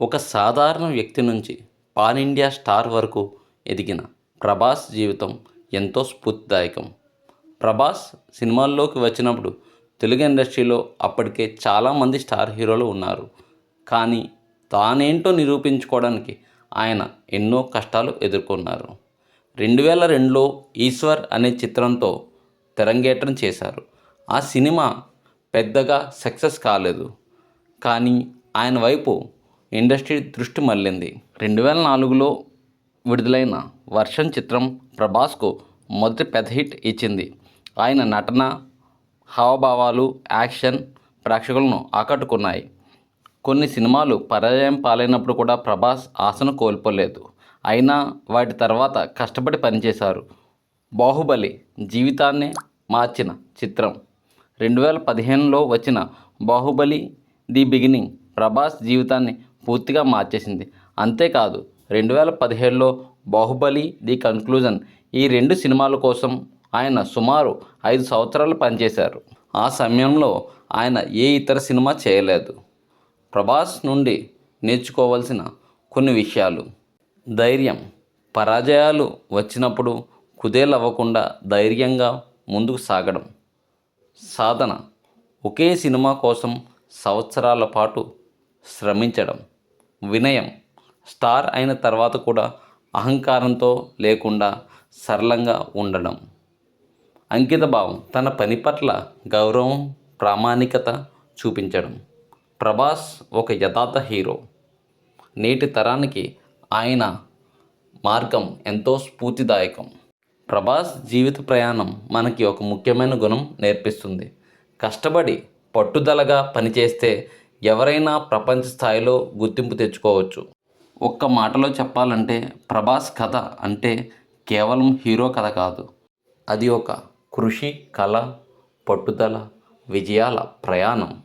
ఒక సాధారణ వ్యక్తి నుంచి పాన్ ఇండియా స్టార్ వరకు ఎదిగిన ప్రభాస్ జీవితం ఎంతో స్ఫూర్తిదాయకం. ప్రభాస్ సినిమాల్లోకి వచ్చినప్పుడు తెలుగు ఇండస్ట్రీలో అప్పటికే చాలామంది స్టార్ హీరోలు ఉన్నారు. కానీ తానేంటో నిరూపించుకోవడానికి ఆయన ఎన్నో కష్టాలు ఎదుర్కొన్నారు. రెండు వేల రెండులో ఈశ్వర్ అనే చిత్రంతో తెరంగేట్రం చేశారు. ఆ సినిమా పెద్దగా సక్సెస్ కాలేదు. కానీ ఆయన వైపు ఇండస్ట్రీ దృష్టి మళ్ళింది. రెండు వేల నాలుగులో విడుదలైన వర్షం చిత్రం ప్రభాస్కు మొదటి పెద్ద హిట్ ఇచ్చింది. ఆయన నటన హావభావాలు యాక్షన్ ప్రేక్షకులను ఆకట్టుకున్నాయి. కొన్ని సినిమాలు పరాజయం పాలైనప్పుడు కూడా ప్రభాస్ ఆశను కోల్పోలేదు. అయినా వాటి తర్వాత కష్టపడి పనిచేశారు. బాహుబలి జీవితాన్ని మార్చిన చిత్రం. రెండు వేల పదిహేనులో వచ్చిన బాహుబలి ది బిగినింగ్ ప్రభాస్ జీవితాన్ని పూర్తిగా మార్చేసింది. అంతేకాదు రెండు వేల పదిహేడులో బాహుబలి ది కన్క్లూజన్ ఈ రెండు సినిమాల కోసం ఆయన సుమారు ఐదు సంవత్సరాలు పనిచేశారు. ఆ సమయంలో ఆయన ఏ ఇతర సినిమా చేయలేదు. ప్రభాస్ నుండి నేర్చుకోవాల్సిన కొన్ని విషయాలు. ధైర్యం. పరాజయాలు వచ్చినప్పుడు కుదేలవ్వకుండా ధైర్యంగా ముందుకు సాగడం. సాధన. ఒకే సినిమా కోసం సంవత్సరాల పాటు శ్రమించడం. వినయం. స్టార్ అయిన తర్వాత కూడా అహంకారంతో లేకుండా సరళంగా ఉండడం. అంకితభావం తన పని పట్ల గౌరవం ప్రామాణికత చూపించడం. ప్రభాస్ ఒక యథార్థ హీరో. నేటి తరానికి ఆయన మార్గం ఎంతో స్ఫూర్తిదాయకం. ప్రభాస్ జీవిత ప్రయాణం మనకి ఒక ముఖ్యమైన గుణం నేర్పిస్తుంది. కష్టపడి పట్టుదలగా పనిచేస్తే ఎవరైనా ప్రపంచ స్థాయిలో గుర్తింపు తెచ్చుకోవచ్చు. ఒక్క మాటలో చెప్పాలంటే ప్రభాస్ కథ అంటే కేవలం హీరో కథ కాదు. అది ఒక కృషి కళ పట్టుదల విజయాల ప్రయాణం.